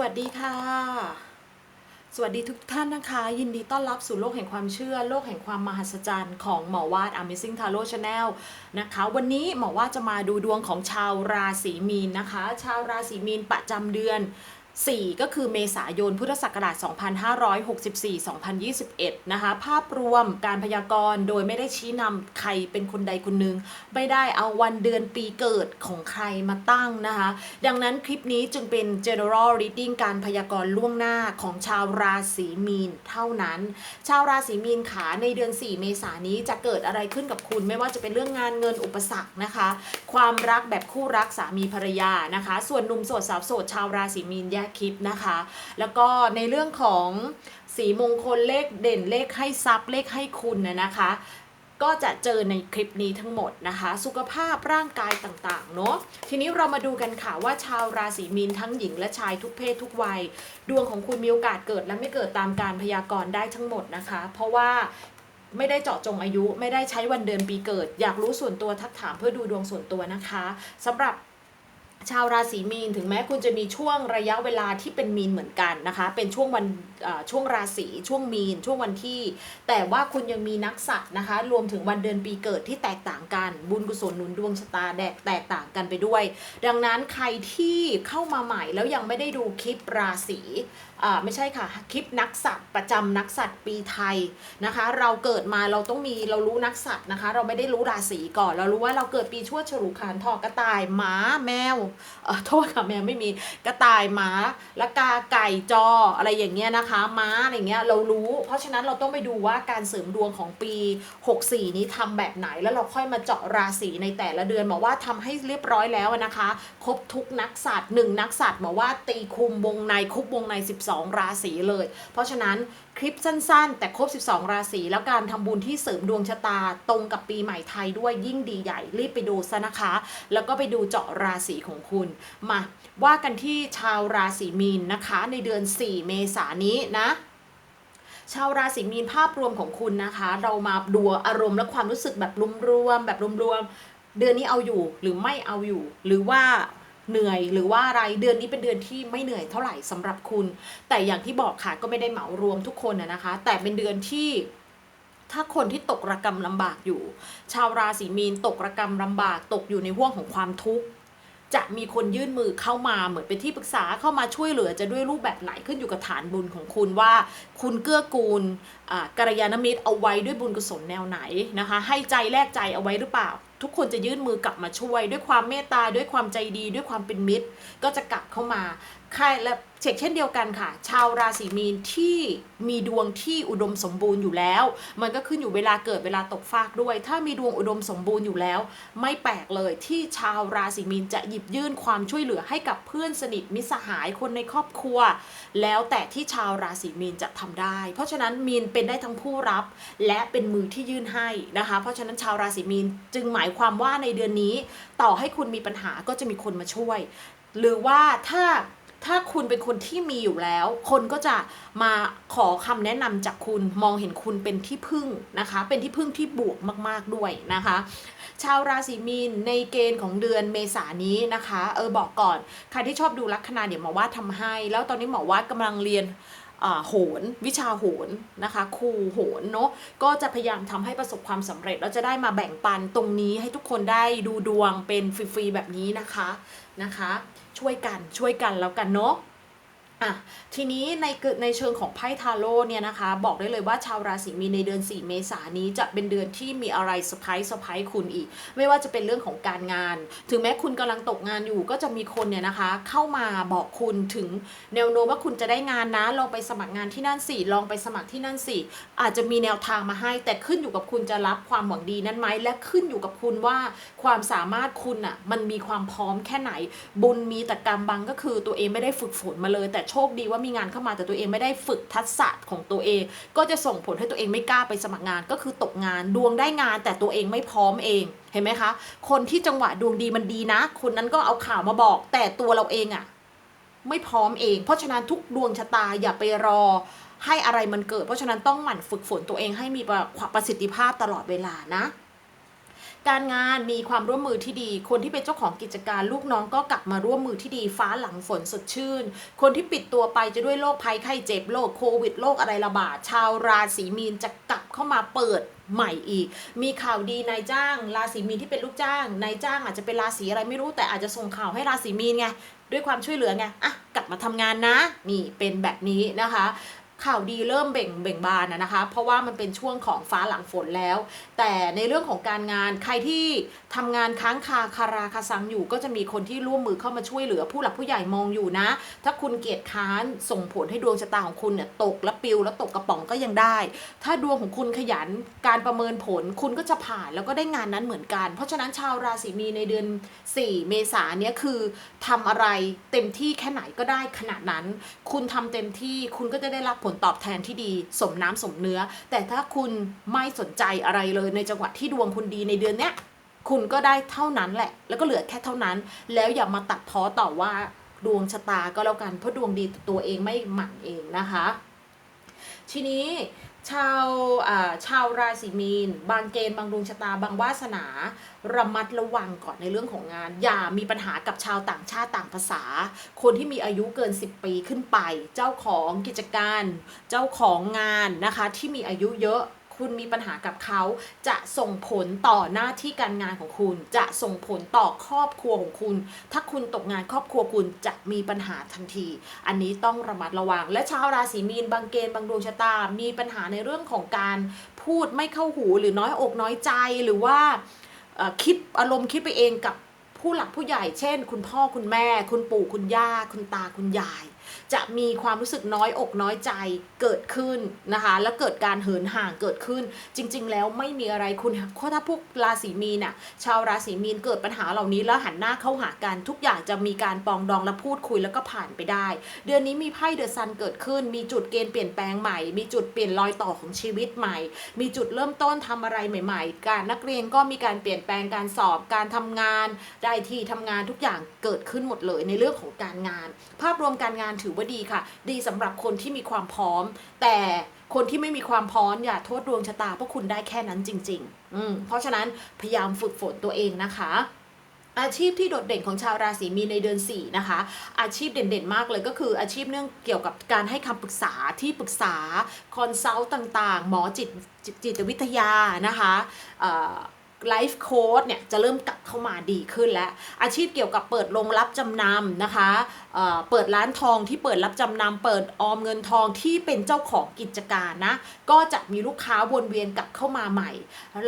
วัสดีค่ะ สวัสดีทุกท่านนะคะ ยินดีต้อนรับสู่โลกแห่งความเชื่อ โลกแห่งความมหัศจรรย์ของหมอวาด Amazing Tarot Channel นะคะ วันนี้หมอวาดจะมาดูดวงของชาวราศีมีนนะคะ ชาวราศีมีนประจำเดือน 4 ก็คือเมษายน พุทธศักราช 2564-2021 นะคะ ภาพรวมการพยากรณ์โดยไม่ได้ชี้นำใครเป็นคนใดคนหนึ่ง ไม่ได้เอาวันเดือนปีเกิดของใครมาตั้งนะคะ ดังนั้นคลิปนี้จึงเป็น general reading การพยากรณ์ล่วงหน้าของชาวราศีมีนเท่านั้น ชาวราศีมีนขาในเดือน 4 เมษายนนี้จะเกิดอะไรขึ้นกับคุณ ไม่ว่าจะเป็นเรื่องงานเงินอุปสรรคนะคะ ความรักแบบคู่รักสามีภรรยานะคะ ส่วนหนุ่มโสดสาวโสดชาวราศีมีนแยคลิปนะคะ แล้วก็ในเรื่องของสีมงคลเลขเด่นเลขให้ทรัพย์เลขให้คุณนะนะคะ ก็จะเจอในคลิปนี้ทั้งหมดนะคะ สุขภาพร่างกายต่างๆเนาะทีนี้เรามาดูกันค่ะว่าชาวราศีมีนทั้งหญิงและชายทุกเพศทุกวัย ดวงของคุณมีโอกาสเกิดและไม่เกิดตามการพยากรณ์ได้ทั้งหมดนะคะ เพราะว่าไม่ได้เจาะจงอายุไม่ได้ใช้วันเดือนปีเกิด อยากรู้ส่วนตัวทักถามเพื่อดูดวงส่วนตัวนะคะสำหรับ ชาวราศีมีนถึงแม้คุณจะมีช่วงระยะเวลาที่เป็นมีนเหมือนกันนะคะ เป็นช่วงวันช่วงราศีช่วงมีน ช่วงวันที่ แต่ว่าคุณยังมีนักสัตว์นะคะ รวมถึงวันเดือนปีเกิดที่แตกต่างกัน บุญกุศลหนุนดวงชะตาแดกแตกต่างกันไปด้วย ดังนั้นใครที่เข้ามาใหม่แล้วยังไม่ได้ดูคลิปราศี ไม่ใช่ค่ะ คลิปนักสัตว์ประจำนักสัตว์ปีไทยนะคะ เราเกิดมาเราต้องมีเรารู้นักสัตว์นะคะ เราไม่ได้รู้ราศีก่อน เรารู้ว่าเราเกิดปีชวดฉลูขานทอกระต่ายหมาแมวเออโทษค่ะแมวไม่มีกระต่ายหมาและกาไก่จออะไรอย่างเงี้ยนะคะ ม้าอะไรเงี้ยเรารู้ เพราะฉะนั้นเราต้องไปดูว่าการเสริมดวงของปี 64 นี้ทำแบบไหนแล้วเราค่อยมาเจาะราศีในแต่ละเดือนหมอว่าทำให้เรียบร้อยแล้วนะคะ ครบทุกนักศาสตร์หนึ่งนักศาสตร์หมอว่าตีคุมวงในคุบวงใน 12ราศีเลย เพราะฉะนั้นคลิปสั้นๆ แต่ครบ 12 ราศีแล้วการทำบุญที่เสริมดวงชะตาตรงกับปีใหม่ไทยด้วยยิ่งดีใหญ่รีบไปดูซะนะคะ แล้วก็ไปดูเจาะราศีของคุณมาว่ากันที่ชาวราศีมีนนะคะในเดือน 4 เมษายนนี้นะชาวราศีมีนภาพรวมของคุณนะคะ เรามาดูอารมณ์และความรู้สึกแบบรวมๆแบบรวมๆเดือนนี้เอาอยู่หรือไม่เอาอยู่ หรือว่า เหนื่อยหรือว่าอะไรเดือนนี้เป็นเดือนที่ไม่เหนื่อยเท่าไหร่สำหรับคุณ แต่อย่างที่บอกค่ะก็ไม่ได้เหมารวมทุกคนนะคะ แต่เป็นเดือนที่ถ้าคนที่ตกระกรรมลำบากอยู่ ชาวราศีมีนตกระกรรมลำบากตกอยู่ในห่วงของความทุกข์จะมีคนยื่นมือเข้ามาเหมือนเป็นที่ปรึกษาเข้ามาช่วยเหลือจะด้วยรูปแบบไหนขึ้นอยู่กับฐานบุญของคุณว่า คุณเกื้อกูลกัลยาณมิตรเอาไว้ด้วยบุญกุศลแนวไหนนะคะ ให้ใจแลกใจเอาไว้หรือเปล่าทุกคนจะยื่นมือกลับมาช่วย ด้วยความเมตตาด้วยความใจดี ด้วยความเป็นมิตร ก็จะกลับเข้ามา ใครและเช่นเช่นเดียวกันค่ะ ชาวราศีมีนที่มีดวงที่อุดมสมบูรณ์อยู่แล้ว มันก็ขึ้นอยู่เวลาเกิดเวลาตกฟากด้วย ถ้ามีดวงอุดมสมบูรณ์อยู่แล้ว ไม่แปลกเลยที่ชาวราศีมีนจะหยิบยื่นความช่วยเหลือให้กับเพื่อนสนิทมิสหายคนในครอบครัว แล้วแต่ที่ชาวราศีมีนจะทำได้ เพราะฉะนั้นมีนเป็นได้ทั้งผู้รับ และเป็นมือที่ยื่นให้นะคะ เพราะฉะนั้นชาวราศีมีนจึงหมายความว่าในเดือนนี้ ต่อให้คุณมีปัญหาก็จะมีคนมาช่วย หรือว่าถ้า ถ้าคุณเป็นคนที่มีอยู่แล้ว คนก็จะมาขอคำแนะนำจากคุณมองเห็นคุณเป็นที่พึ่งนะคะ เป็นที่พึ่งที่บวกมาก ๆด้วยนะคะ ชาวราศีมีนในเกณฑ์ของเดือนเมษานี้นะคะ เออบอกก่อนใครที่ชอบดูลัคนาเดี๋ยวหมอว่าดทำให้ แล้วตอนนี้หมอว่าดกำลังเรียนโหนวิชาโหนนะคะครูโหนเนาะก็จะพยายามทำให้ประสบความสำเร็จแล้วจะได้มาแบ่งปันตรงนี้ให้ทุกคนได้ดูดวงเป็นฟรีๆแบบนี้นะคะนะคะ ช่วยกันช่วยกันแล้วกันเนาะ อะทีนี้ในเกิดในเชิงของไพ่ทาโร่เนี่ยนะคะ บอกได้เลยว่าชาวราศีมีนในเดือน 4 เมษายนนี้จะเป็นเดือนที่มีอะไรเซอร์ไพรส์เซอร์ไพรส์คุณอีก ไม่ว่าจะเป็นเรื่องของการงาน ถึงแม้คุณกำลังตกงานอยู่ก็จะมีคนเนี่ยนะคะ เข้ามาบอกคุณถึงแนวโน้มว่าคุณจะได้งานนะลองไปสมัครงานที่นั่นสิลองไปสมัครที่นั่นสิอาจจะมีแนวทางมาให้ แต่ขึ้นอยู่กับคุณจะรับความหวังดีนั้นไหมและขึ้นอยู่กับคุณว่าความสามารถคุณอะมันมีความพร้อมแค่ไหน บุญมีแต่กรรมบังก็คือตัวเองไม่ได้ฝึกฝนมาเลยแต่โชชคดีว่ามีงานเข้ามาแต่ตัวเองไม่ได้ฝึกทักษะของตัวเอง ก็จะส่งผลให้ตัวเองไม่กล้าไปสมัครงาน ก็คือตกงานดวงได้งาน แต่ตัวเองไม่พร้อมเองเห็นไหมคะ คนที่จังหวะดวงดีมันดีนะ คนนั้นก็เอาข่าวมาบอก แต่ตัวเราเองอะไม่พร้อมเอง เพราะฉะนั้นทุกดวงชะตาอย่าไปรอให้อะไรมันเกิด เพราะฉะนั้นต้องหมั่นฝึกฝนตัวเองให้มีประประสิทธิภาพตลอดเวลานะ การงานมีความร่วมมือที่ดี คนที่เป็นเจ้าของกิจการลูกน้องก็กลับมาร่วมมือที่ดีฟ้าหลังฝนสดชื่น คนที่ปิดตัวไปจะด้วยโรคภัยไข้เจ็บโรคโควิดโรคอะไรระบาดชาวราศีมีนจะกลับเข้ามาเปิดใหม่อีก มีข่าวดีนายจ้าง ราศีมีนที่เป็นลูกจ้าง นายจ้างอาจจะเป็นราศีอะไรไม่รู้แต่อาจจะส่งข่าวให้ราศีมีนไง ด้วยความช่วยเหลือไง อะ กลับมาทำงานนะ นี่เป็นแบบนี้นะคะ ข่าวดีเริ่มเบ่งเบ่งบานนะนะคะ เพราะว่ามันเป็นช่วงของฟ้าหลังฝนแล้ว แต่ในเรื่องของการงานใครที่ทำงานค้างคาคาราคาซังอยู่ ก็จะมีคนที่ร่วมมือเข้ามาช่วยเหลือ ผู้หลักผู้ใหญ่มองอยู่นะ ถ้าคุณเกียรติค้านส่งผลให้ดวงชะตาของคุณเนี่ยตกและปิวแล้วตกกระป๋องก็ยังได้ ถ้าดวงของคุณขยันการประเมินผลคุณก็จะผ่านแล้วก็ได้งานนั้นเหมือนกัน เพราะฉะนั้นชาวราศีมีในเดือน 4 เมษาเนี้ยคือทำอะไรเต็มที่แค่ไหนก็ได้ขนาดนั้น คุณทำเต็มที่คุณก็จะได้รับผลตอบแทนที่ดีสมน้ำสมเนื้อ แต่ถ้าคุณไม่สนใจอะไรเลยในจังหวะที่ดวงคุณดีในเดือนเนี้ยคุณก็ได้เท่านั้นแหละ แล้วก็เหลือแค่เท่านั้น แล้วอย่ามาตัดพ้อต่อว่าดวงชะตาก็แล้วกันเพราะดวงดีตัวเองไม่หมั่นเองนะคะ ทีนี้ ชาวอ่าชาวราศีมีน บางเกณฑ์บางดวงชะตาบางวาสนา ระมัดระวังก่อนในเรื่องของงาน อย่ามีปัญหากับชาวต่างชาติต่างภาษา คนที่มีอายุเกิน 10 ปีขึ้นไป เจ้าของกิจการ เจ้าของงานนะคะที่มีอายุเยอะ คุณมีปัญหากับเขาจะส่งผลต่อหน้าที่การงานของคุณ จะส่งผลต่อครอบครัวของคุณ ถ้าคุณตกงานครอบครัวคุณจะมีปัญหาทันที อันนี้ต้องระมัดระวัง และชาวราศีมีนบางเกณฑ์บางดวงชะตา มีปัญหาในเรื่องของการพูดไม่เข้าหูหรือน้อยอกน้อยใจหรือว่าคิดอารมณ์คิดไปเองกับผู้หลักผู้ใหญ่ เช่น คุณพ่อคุณแม่ คุณปู่คุณย่า คุณตาคุณยาย จะมีความรู้สึกน้อยอกน้อยใจเกิดขึ้นนะคะ แล้วเกิดการเหินห่างเกิดขึ้น จริง ๆ แล้วไม่มีอะไรคุณเพราะถ้าพวกราศีมีนน่ะชาวราศีมีนเกิดปัญหาเหล่านี้แล้วหันหน้าเข้าหากันทุกอย่างจะมีการปองดองและพูดคุยแล้วก็ผ่านไปได้ เดือนนี้มีไพ่เดอะซันเกิดขึ้น มีจุดเกณฑ์เปลี่ยนแปลงใหม่ มีจุดเปลี่ยนรอยต่อของชีวิตใหม่ มีจุดเริ่มต้นทำอะไรใหม่ ๆ การนักเรียนก็มีการเปลี่ยนแปลงการสอบการทำงานได้ที่ทำงานทุกอย่างเกิดขึ้นหมดเลยในเรื่องของการงาน ภาพรวมการงานถือว่าดีค่ะ ดีสำหรับคนที่มีความพร้อม แต่คนที่ไม่มีความพร้อมอย่าโทษดวงชะตาเพราะคุณได้แค่นั้นจริง ๆ อืมเพราะฉะนั้นพยายามฝึกฝนตัวเองนะคะอาชีพที่โดดเด่นของชาวราศีมีนในเดือน 4 นะคะ อาชีพเด่นๆมากเลยก็คืออาชีพเรื่องเกี่ยวกับการให้คำปรึกษาที่ปรึกษา คอนซัลท์ต่างๆ หมอจิตจิตวิทยานะคะ ไลฟ์โค้ดเนี่ยจะเริ่มกลับเข้ามาดีขึ้นแล้ว อาชีพเกี่ยวกับเปิดโรงรับจำนำนะคะเเปิดร้านทองที่เปิดรับจำนำเปิดออมเงินทองที่เป็นเจ้าของกิจการนะก็จะมีลูกค้าวนเวียนกลับเข้ามาใหม่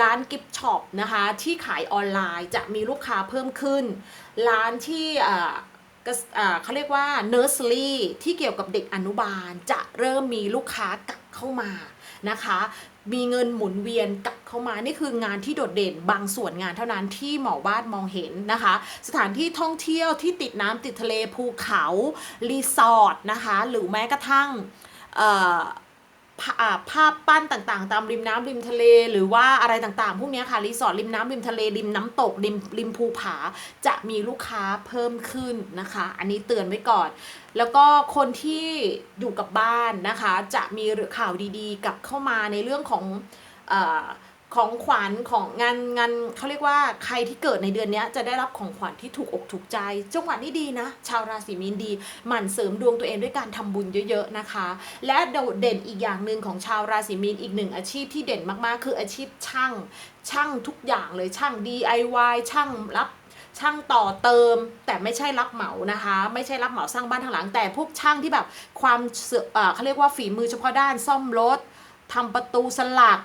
ร้านกิฟช็อปนะคะที่ขายออนไลน์จะมีลูกค้าเพิ่มขึ้น ร้านที่เขาเรียกว่าเนอร์ส r y ที่เกี่ยวกับเด็กอนุบาลจะเริ่มมีลูกค้ากลับเข้ามานะคะ มีเงินหมุนเวียนกลับเข้ามา นี่คืองานที่โดดเด่นบางส่วนงานเท่านั้นที่หมอบ้านมองเห็นนะคะ สถานที่ท่องเที่ยวที่ติดน้ำติดทะเลภูเขา รีสอร์ทนะคะ หรือแม้กระทั่งเอ่อ ภาพปั้นต่างๆ ตามริมน้ำริมทะเล หรือว่าอะไรต่างๆ พวกนี้ค่ะรีสอร์ทริมน้ำริมทะเลริมน้ำตกริมริมภูผาจะมีลูกค้าเพิ่มขึ้นนะคะ อันนี้เตือนไว้ก่อน แล้วก็คนที่อยู่กับบ้านนะคะ จะมีข่าวดีๆ กลับเข้ามาในเรื่องของอ ของขวัญของงานงานเขาเรียกว่าใครที่เกิดในเดือนนี้จะได้รับของขวัญที่ถูกอกถูกใจ จังหวะนี้ดีนะ ชาวราศีมีนดี หมั่นเสริมดวงตัวเองด้วยการทำบุญเยอะๆนะคะ และโดดเด่นอีกอย่างหนึ่งของชาวราศีมีนอีกหนึ่งอาชีพที่เด่นมากๆ คืออาชีพช่าง ช่างทุกอย่างเลยช่าง DIY ช่างรับช่างต่อเติมแต่ไม่ใช่รับเหมานะคะ ไม่ใช่รับเหมาสร้างบ้านทางหลัง แต่พวกช่างที่แบบความเสือเขาเรียกว่าฝีมือเฉพาะด้านซ่อมรถทำประตูสลัก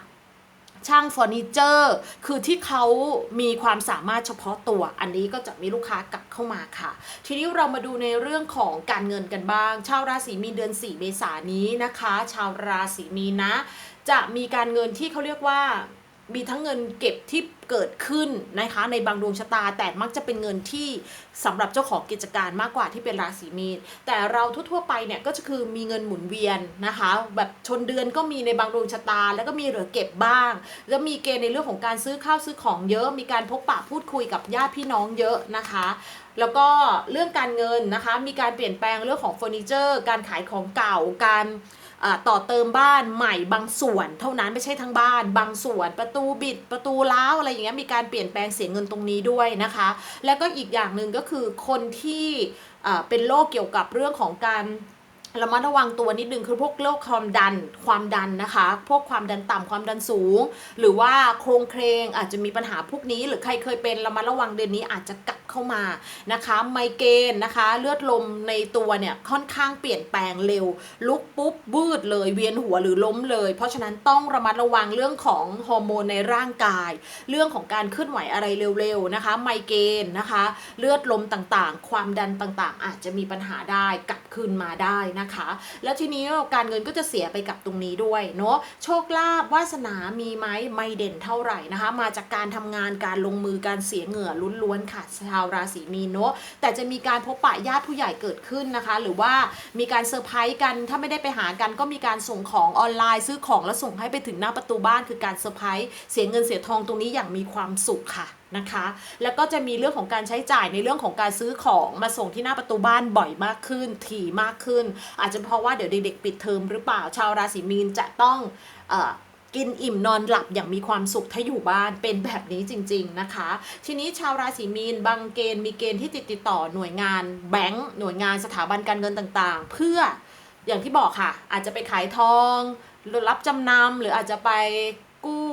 ช่างเฟอร์นิเจอร์ คือที่เขามีความสามารถเฉพาะตัว อันนี้ก็จะมีลูกค้ากลับเข้ามาค่ะ ทีนี้เรามาดูในเรื่องของการเงินกันบ้าง ชาวราศีมีนเดือน 4 เมษายนนี้นะคะ ชาวราศีมีนนะ จะมีการเงินที่เขาเรียกว่า มีทั้งเงินเก็บที่เกิดขึ้นนะคะในบางดวงชะตา แต่มักจะเป็นเงินที่สำหรับเจ้าของกิจการมากกว่าที่เป็นราศีมีนแต่เราทั่วๆไปเนี่ยก็จะคือมีเงินหมุนเวียนนะคะแบบชนเดือนก็มีในบางดวงชะตา แล้วก็มีเหลือเก็บบ้าง แล้วมีเกณฑ์ในเรื่องของการซื้อข้าวซื้อของเยอะ มีการพบปะพูดคุยกับญาติพี่น้องเยอะนะคะ แล้วก็เรื่องการเงินนะคะมีการเปลี่ยนแปลงเรื่องของเฟอร์นิเจอร์ การขายของเก่าการ ต่อเติมบ้านใหม่บางส่วน เท่านั้นไม่ใช่ทั้งบ้านบางส่วนประตูบิดประตูล้าวอะไรอย่างเงี้ยมีการเปลี่ยนแปลงเสียเงินตรงนี้ด้วยนะคะ แล้วก็อีกอย่างหนึ่งก็คือคนที่เป็นโรคเกี่ยวกับเรื่องของการ ระมัดระวังตัวนิดนึงคือพวกโรคความดันความดันนะคะ พวกความดันต่ำความดันสูง หรือว่าโครงเครงอาจจะมีปัญหาพวกนี้ หรือใครเคยเป็นระมัดระวังเดือนนี้อาจจะกลับเข้ามานะคะ ไมเกรนนะคะ เลือดลมในตัวเนี่ยค่อนข้างเปลี่ยนแปลงเร็ว ลุกปุ๊บบืดเลยเวียนหัวหรือล้มเลย เพราะฉะนั้นต้องระมัดระวังเรื่องของฮอร์โมนในร่างกาย เรื่องของการเคลื่อนไหวอะไรเร็วๆนะคะ ไมเกรนนะคะ เลือดลมต่างๆ ความดันต่างๆ อาจจะมีปัญหาได้กลับคืนมาได้นะคะ แล้วทีนี้การเงินก็จะเสียไปกับตรงนี้ด้วยเนาะโชคลาภวาสนามีไหมไม่เด่นเท่าไหร่นะคะ มาจากการทำงานการลงมือการเสียเหงื่อล้วนๆค่ะชาวราศีมีนเนาะแต่จะมีการพบปะญาติผู้ใหญ่เกิดขึ้นนะคะ หรือว่ามีการเซอร์ไพรส์กันถ้าไม่ได้ไปหากันก็มีการส่งของออนไลน์ซื้อของแล้วส่งให้ไปถึงหน้าประตูบ้านคือการเซอร์ไพรส์เสียเงินเสียทองตรงนี้อย่างมีความสุขค่ะ นะคะ แล้วก็จะมีเรื่องของการใช้จ่ายในเรื่องของการซื้อของมาส่งที่หน้าประตูบ้านบ่อยมากขึ้น ถี่มากขึ้น อาจจะเพราะว่าเดี๋ยวเด็กๆปิดเทอมหรือเปล่าชาวราศีมีนจะต้องอกินอิ่มนอนหลับอย่างมีความสุขถ้าอยู่บ้านเป็นแบบนี้จริง ๆนะคะ ทีนี้ชาวราศีมีนบางเกณฑ์มีเกณฑ์ที่ติดติดต่อหน่วยงานแบงก์หน่วยงานสถาบันการเงินต่างๆ เพื่ออย่างที่บอกค่ะ อาจจะไปขายทองรับจำนำหรืออาจจะไปกู้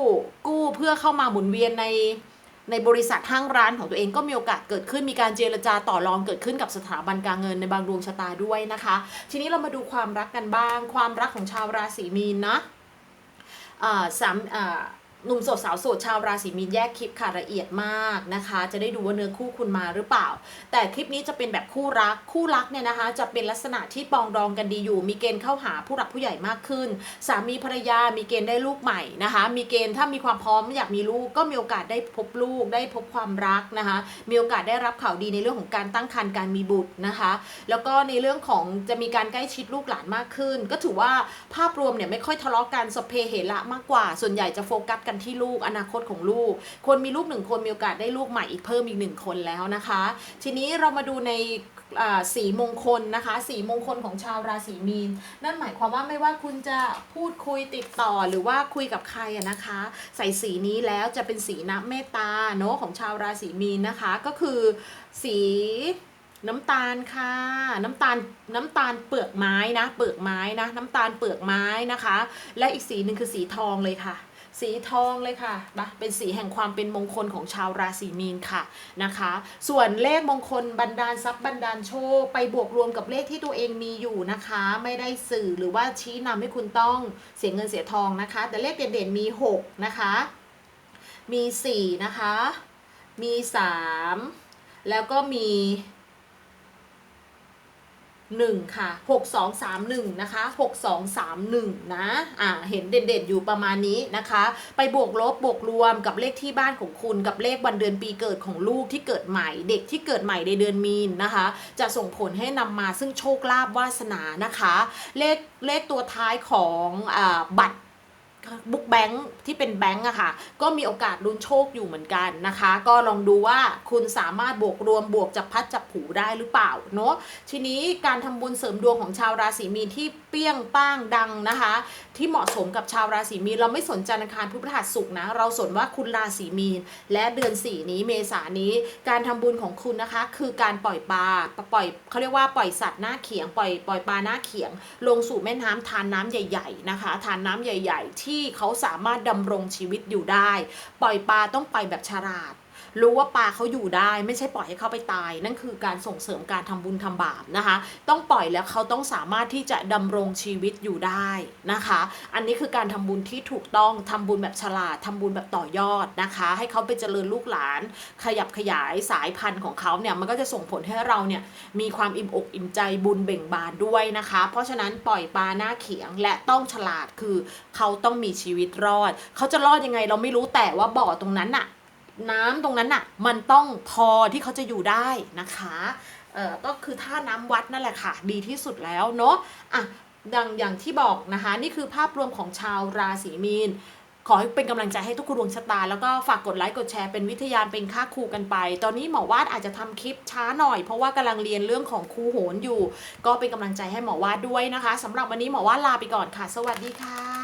กู้เพื่อเข้ามาหมุนเวียนใน ในบริษัทห้างร้านของตัวเองก็มีโอกาสเกิดขึ้นมีการเจรจาต่อรองเกิดขึ้นกับสถาบันการเงินในบางดวงชะตาด้วยนะคะ ทีนี้เรามาดูความรักกันบ้าง ความรักของชาวราศีมีนนะอ่าสามอ่า หนุ่มโสดสาวโสดชาวราศีมีนแยกคลิปค่ะละเอียดมากนะคะ จะได้ดูว่าเนื้อคู่คุณมาหรือเปล่า แต่คลิปนี้จะเป็นแบบคู่รักคู่รักเนี่ยนะคะ จะเป็นลักษณะที่ปองดองกันดีอยู่ มีเกณฑ์เข้าหาผู้หลักผู้ใหญ่มากขึ้น สามีภรรยามีเกณฑ์ได้ลูกใหม่นะคะ มีเกณฑ์ถ้ามีความพร้อมอยากมีลูกก็มีโอกาสได้พบลูก ได้พบความรักนะคะ มีโอกาสได้รับข่าวดีในเรื่องของการตั้งครรภ์การมีบุตรนะคะ แล้วก็ในเรื่องของจะมีการใกล้ชิดลูกหลานมากขึ้น ก็ถือว่าภาพรวมเนี่ยไม่ค่อยทะเลาะกันสเพเหระมากกว่า ส่วนใหญ่จะโฟกัสกันที่ลูกอนาคตของลูก คนมีลูกหนึ่งคนมีโอกาสได้ลูกใหม่อีกเพิ่มอีกหนึ่งคนแล้วนะคะ ทีนี้เรามาดูในสีมงคลนะคะ สีมงคลของชาวราศีมีน นั่นหมายความว่าไม่ว่าคุณจะพูดคุยติดต่อหรือว่าคุยกับใครอะนะคะ ใส่สีนี้แล้วจะเป็นสีน้ำเมตตาเนาะของชาวราศีมีนนะคะ ก็คือสีน้ำตาลค่ะ น้ำตาลน้ำตาลเปลือกไม้นะ เปลือกไม้นะ น้ำตาลเปลือกไม้นะคะ และอีกสีหนึ่งคือสีทองเลยค่ะ สีทองเลยค่ะนะเป็นสีแห่งความเป็นมงคลของชาวราศีมีนค่ะนะคะ ส่วนเลขมงคลบันดาลทรัพย์บันดาลโชค ไปบวกรวมกับเลขที่ตัวเองมีอยู่นะคะ ไม่ได้สื่อหรือว่าชี้นำให้คุณต้องเสียเงินเสียทองนะคะ แต่เลขเด่นๆมี 6 นะคะ มี 4 นะคะ มี 3 แล้วก็มี หนึ่งค่ะหกสองสามหนึ่งนะคะหกสองสามหนึ่งนะอ่าเห็นเด่นๆอยู่ประมาณนี้นะคะ ไปบวกลบบวกรวมกับเลขที่บ้านของคุณกับเลขวันเดือนปีเกิดของลูกที่เกิดใหม่ เด็กที่เกิดใหม่ในเดือนมีนนะคะ จะส่งผลให้นำมาซึ่งโชคลาภวาสนานะคะ เลขเลขตัวท้ายของอ่าบัตร บุ๊กแบงค์ที่เป็นแบงค์อะค่ะ ก็มีโอกาสลุ้นโชคอยู่เหมือนกันนะคะ ก็ลองดูว่าคุณสามารถบวกรวมบวกจับพัดจับผูได้หรือเปล่าเนาะทีนี้การทำบุญเสริมดวงของชาวราศีมีนที่เปี้ยงป้างดังนะคะ ที่เหมาะสมกับชาวราศีมีนเราไม่สนจันทร์อังคารพุธพฤหัสศุกร์นะ เราสนว่าคุณราศีมีน และเดือนสี่นี้เมษานี้ การทำบุญของคุณนะคะ คือการปล่อยปลาปล่อยเขาเรียกว่าปล่อยสัตว์หน้าเขียงปล่อยปล่อยปลาหน้าเขียง ลงสู่แม่น้ำทานน้ำใหญ่ ๆนะคะ ทานน้ำใหญ่ ๆที่เขาสามารถดำรงชีวิตอยู่ได้ ปล่อยปลาต้องไปแบบฉลาด รู้ว่าปลาเขาอยู่ได้ ไม่ใช่ปล่อยให้เขาไปตาย นั่นคือการส่งเสริมการทำบุญทำบาปนะคะ ต้องปล่อยแล้วเขาต้องสามารถที่จะดำรงชีวิตอยู่ได้นะคะ อันนี้คือการทำบุญที่ถูกต้องทำบุญแบบฉลาดทำบุญแบบต่อยอดนะคะ ให้เขาไปเจริญลูกหลาน ขยับขยายสายพันธุ์ของเขาเนี่ยมันก็จะส่งผลให้เราเนี่ยมีความอิ่มอกอิ่มใจบุญเบ่งบานด้วยนะคะ เพราะฉะนั้นปล่อยปลาหน้าเขียงและต้องฉลาดคือเขาต้องมีชีวิตรอด เขาจะรอดยังไงเราไม่รู้แต่ว่าบ่อตรงนั้นน่ะ น้ำตรงนั้นน่ะมันต้องพอที่เขาจะอยู่ได้นะคะเอ่อก็คือท่าน้ำวัดนั่นแหละค่ะ ดีที่สุดแล้วเนาะอะดังอย่างที่บอกนะคะ นี่คือภาพรวมของชาวราศีมีนขอให้เป็นกำลังใจให้ทุกคนดวงชะตา แล้วก็ฝากกดไลค์กดแชร์เป็นวิทยานเป็นค่าครูกันไป ตอนนี้หมอวาดอาจจะทำคลิปช้าหน่อย เพราะว่ากำลังเรียนเรื่องของครูโหนอยู่ ก็เป็นกำลังใจให้หมอวาดด้วยนะคะสำหรับวันนี้หมอวาดลาไปก่อนค่ะ สวัสดีค่ะ